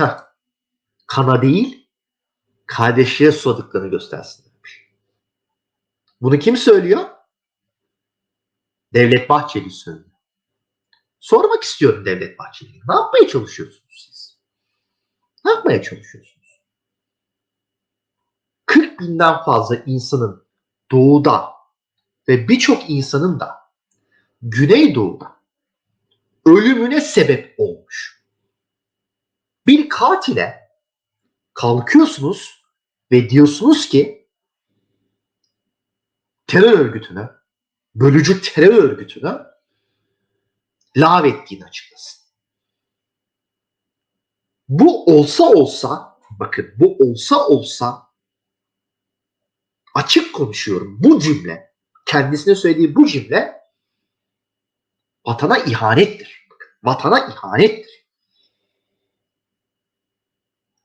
Heh, kana değil kardeşliğe susadıklarını göstersinler. Bunu kim söylüyor? Devlet Bahçeli söylüyor. Sormak istiyorum Devlet Bahçeli'ye. Ne yapmaya çalışıyorsunuz siz? Ne yapmaya çalışıyorsunuz? 40 binden fazla insanın doğuda ve birçok insanın da Güneydoğu'da ölümüne sebep olmuş. Bir katile kalkıyorsunuz ve diyorsunuz ki terör örgütüne, bölücü terör örgütüne lağvettiğini açıklasın. Bu olsa olsa, bakın bu olsa olsa açık konuşuyorum bu cümle, kendisine söylediği bu cümle vatana ihanettir. Bakın, vatana ihanettir.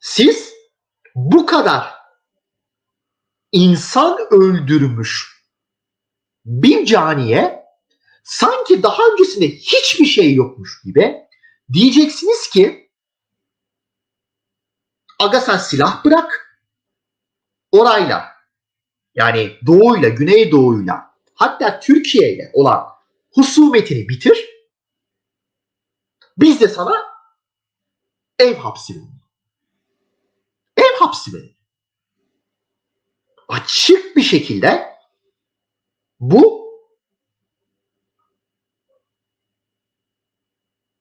Siz bu kadar insan öldürmüş bir caniye sanki daha öncesinde hiçbir şey yokmuş gibi diyeceksiniz ki aga sen silah bırak orayla yani doğuyla güneydoğuyla hatta Türkiye ile olan husumetini bitir biz de sana ev hapsi hapsi. Açık bir şekilde bu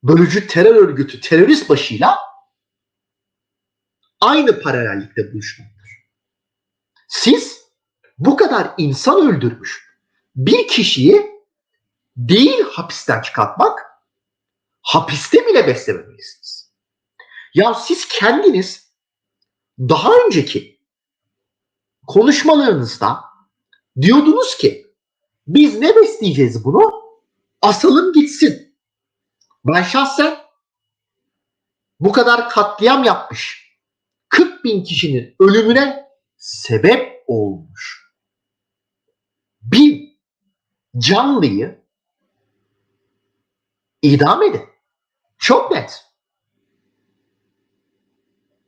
bölücü terör örgütü terörist başıyla aynı paralellikte buluşmaktır. Siz bu kadar insan öldürmüş bir kişiyi değil hapisten çıkartmak, hapiste bile beslememelisiniz. Ya siz kendiniz daha önceki konuşmalarınızda diyordunuz ki biz ne besleyeceğiz bunu? Asalım gitsin. Ben şahsen bu kadar katliam yapmış 40 bin kişinin ölümüne sebep olmuş bir canlıyı idam edin. Çok net.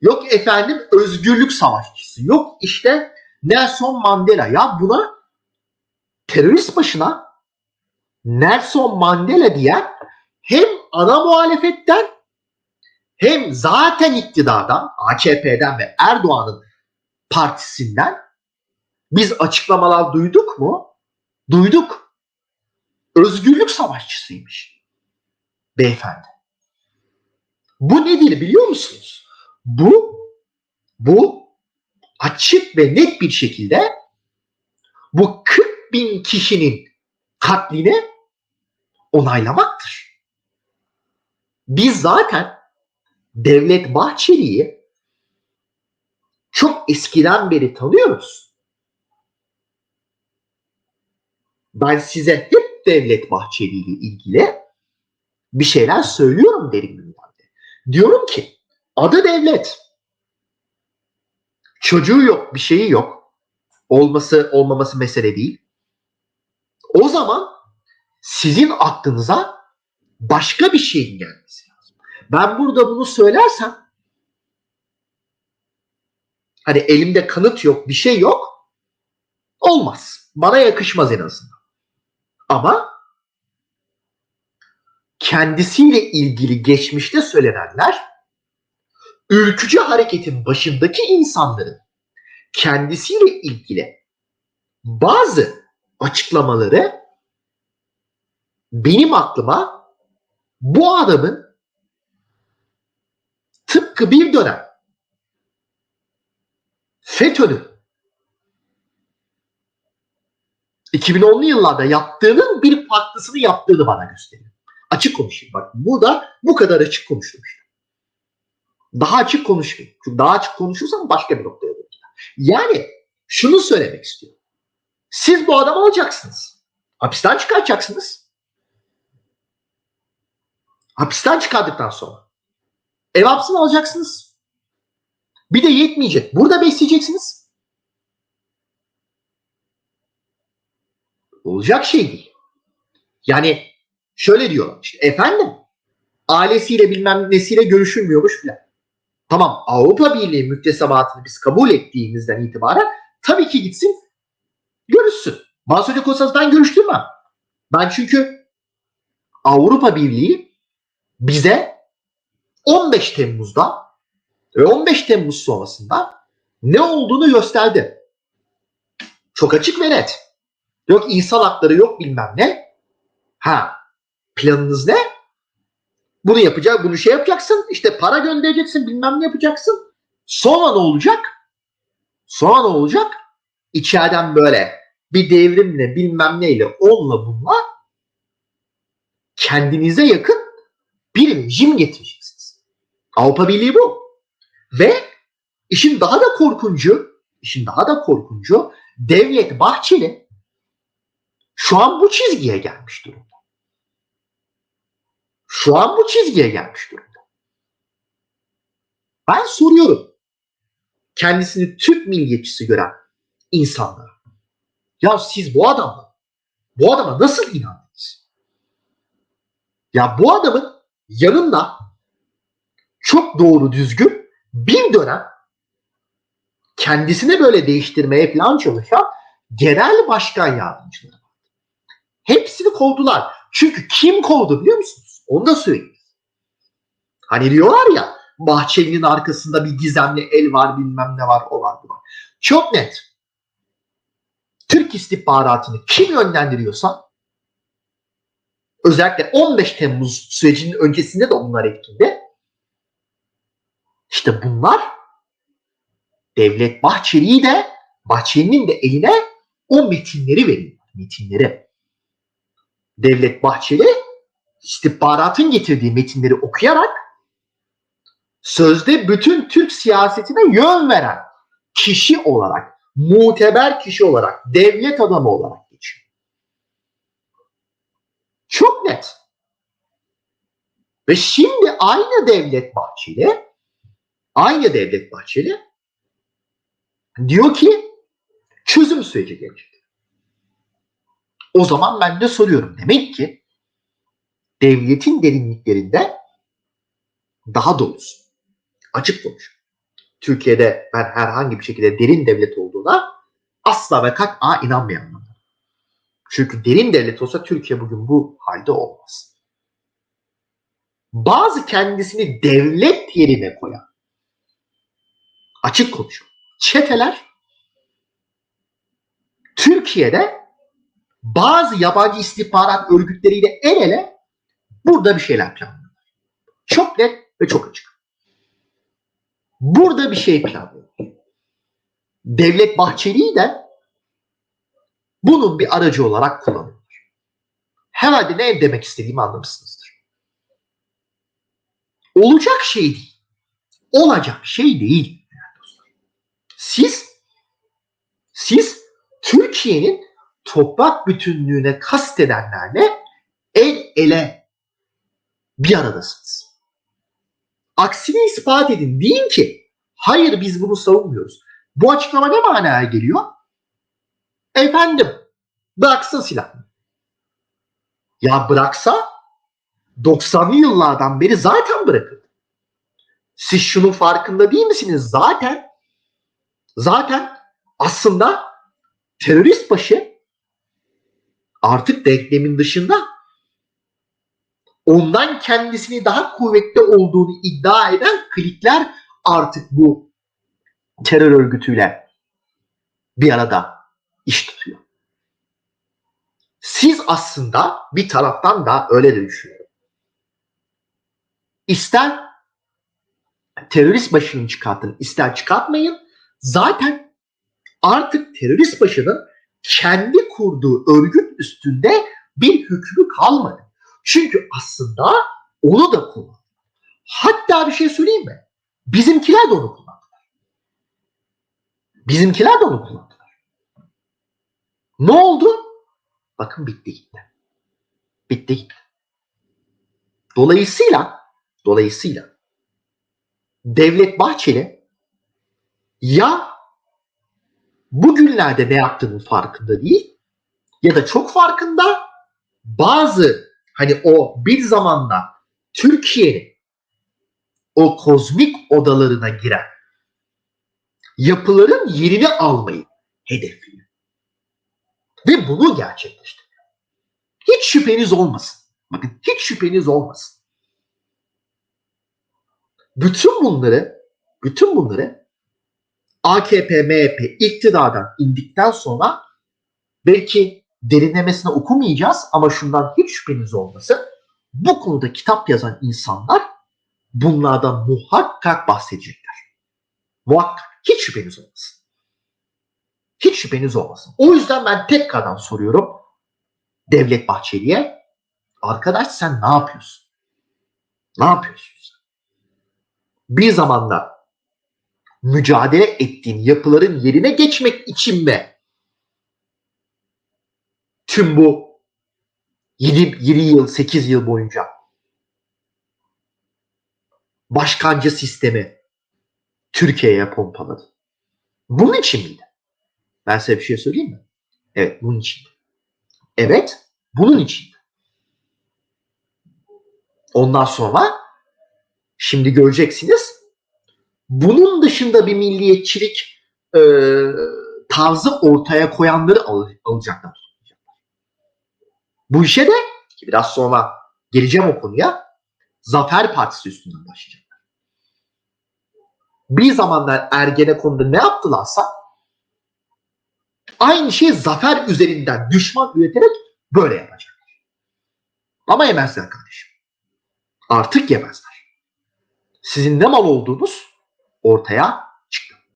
Yok efendim özgürlük savaşçısı. Yok işte Nelson Mandela. Ya buna terörist başına Nelson Mandela diyen hem ana muhalefetten hem zaten iktidardan AKP'den ve Erdoğan'ın partisinden biz açıklamalar duyduk mu? Duyduk. Özgürlük savaşçısıymış. Beyefendi. Bu nedir biliyor musunuz? Bu bu açık ve net bir şekilde bu 40 bin kişinin katlini onaylamaktır. Biz zaten Devlet Bahçeli'yi çok eskiden beri tanıyoruz. Ben size hep Devlet Bahçeli ile ilgili bir şeyler söylüyorum derin gündemde. Diyorum ki adı devlet. Çocuğu yok, bir şeyi yok. Olması olmaması mesele değil. O zaman sizin aklınıza başka bir şeyin gelmesi lazım. Ben burada bunu söylersem hani elimde kanıt yok, bir şey yok. Olmaz. Bana yakışmaz en azından. Ama kendisiyle ilgili geçmişte söylenenler ülkücü hareketin başındaki insanların kendisiyle ilgili bazı açıklamaları benim aklıma bu adamın tıpkı bir dönem FETÖ'nün 2010'lu yıllarda yaptığının bir farklısını yaptığını bana gösteriyor. Açık konuşayım bak. Bu da bu kadar açık konuştum işte. Daha açık konuşmayayım. Çünkü daha açık konuşursam başka bir noktaya döneceğim. Yani şunu söylemek istiyorum. Siz bu adamı alacaksınız. Hapisten çıkartacaksınız. Hapisten çıkardıktan sonra ev hapsini alacaksınız. Bir de yetmeyecek. Burada besleyeceksiniz. Olacak şey değil. Yani şöyle diyorlar işte efendim ailesiyle bilmem nesiyle görüşülmüyormuş filan. Tamam Avrupa Birliği müktesebatını biz kabul ettiğimizden itibaren tabii ki gitsin görüşsün. Bana söyleyecek olsanız ben görüştürmem. Ben çünkü Avrupa Birliği bize 15 Temmuz'da ve 15 Temmuz sonrasında ne olduğunu gösterdi. Çok açık ve net. Yok insan hakları yok bilmem ne. Ha planınız ne? Bunu yapacak, bunu şey yapacaksın. İşte para göndereceksin, bilmem ne yapacaksın. Sonra ne olacak? Sonra ne olacak? İçeriden böyle bir devrimle bilmem neyle onunla bununla kendinize yakın bir rejim getireceksiniz. Avrupa Birliği bu. Ve işin daha da korkuncu, işin daha da korkuncu Devlet Bahçeli şu an bu çizgiye gelmiş durumda. Şu an bu çizgiye gelmiş durumda. Ben soruyorum. Kendisini Türk milliyetçisi gören insanlara. Ya siz bu adamla, bu adama nasıl inandınız? Ya bu adamın yanında çok doğru düzgün bir dönem kendisini böyle değiştirmeye falan çalışan genel başkan yardımcıları. Hepsini kovdular. Çünkü kim kovdu biliyor musunuz? Onu da söyleyeyim. Hani diyorlar ya Bahçeli'nin arkasında bir gizemli el var bilmem ne var o var bu var. Çok net. Türk istihbaratını kim yönlendiriyorsa özellikle 15 Temmuz sürecinin öncesinde de onlar etkinde. İşte bunlar Devlet Bahçeli'yi de Bahçeli'nin de eline o metinleri veriyor. Metinleri. Devlet Bahçeli istihbaratın getirdiği metinleri okuyarak sözde bütün Türk siyasetine yön veren kişi olarak, muteber kişi olarak, devlet adamı olarak geçiyor. Çok net. Ve şimdi aynı Devlet Bahçeli, aynı Devlet Bahçeli diyor ki çözüm süreci gelecek. O zaman ben de soruyorum. Demek ki devletin derinliklerinde daha doğrusu açık konuş. Türkiye'de ben herhangi bir şekilde derin devlet olduğuna asla ve kat'a inanmayanlar. Çünkü derin devlet olsa Türkiye bugün bu halde olmaz. Bazı kendisini devlet yerine koyan açık konuşuyor. Çeteler Türkiye'de bazı yabancı istihbarat örgütleriyle el ele burada bir şeyler planlıyor. Çok net ve çok açık. Burada bir şey planlıyor. Devlet Bahçeli'yi de bunun bir aracı olarak kullanıyor. Herhalde ne demek istediğimi anlamışsınızdır. Olacak şey değil. Olacak şey değil. Siz siz Türkiye'nin toprak bütünlüğüne kastedenlerle el ele bir aradasınız. Aksini ispat edin. Deyin ki hayır biz bunu savunmuyoruz. Bu açıklama ne manaya geliyor? Efendim bıraksın silahını. Ya bıraksa 90'lı yıllardan beri zaten bırakıldı. Siz şunun farkında değil misiniz? Zaten zaten aslında terörist başı artık denklemin dışında ondan kendisini daha kuvvetli olduğunu iddia eden klikler artık bu terör örgütüyle bir arada iş tutuyor. Siz aslında bir taraftan da öyle de düşünüyorum. İster terörist başını çıkartın, ister çıkartmayın. Zaten artık terörist başının kendi kurduğu örgüt üstünde bir hükmü kalmadı. Çünkü aslında onu da kullandı. Hatta bir şey söyleyeyim mi? Bizimkiler de onu kullandılar. Bizimkiler de onu kullandılar. Ne oldu? Bakın bitti gitti. Bitti gitti. Dolayısıyla dolayısıyla Devlet Bahçeli ya bugünlerde ne yaptığının farkında değil ya da çok farkında bazı hani o bir zamanla Türkiye'nin o kozmik odalarına giren yapıların yerini almayı hedefliyor. Ve bunu gerçekleştiriyor. Hiç şüpheniz olmasın. Bakın hiç şüpheniz olmasın. Bütün bunları bütün bunları AKP, MHP iktidardan indikten sonra belki derinlemesine okumayacağız ama şundan hiç şüpheniz olmasın. Bu konuda kitap yazan insanlar bunlardan muhakkak bahsedecekler. Muhakkak. Hiç şüpheniz olmasın. Hiç şüpheniz olmasın. O yüzden ben tekrardan soruyorum Devlet Bahçeli'ye. Arkadaş sen ne yapıyorsun? Ne yapıyorsun? sen? Bir zamanda mücadele ettiğin yapıların yerine geçmek için mi tüm bu 7, 7 yıl 8 yıl boyunca başkancı sistemi Türkiye'ye pompaladı. Bunun için miydi? Ben size bir şey söyleyeyim mi? Evet bunun için. Evet bunun için. Ondan sonra şimdi göreceksiniz bunun dışında bir milliyetçilik e, tarzı ortaya koyanları al, alacaklar. Bu işe de ki biraz sonra geleceğim o konuya Zafer Partisi üstünden başlayacak. Bir zamanlar Ergenekon'da ne yaptılarsa aynı şeyi Zafer üzerinden düşman üreterek böyle yapacaklar. Ama yemezler kardeşim. Artık yemezler. Sizin ne mal olduğunuz ortaya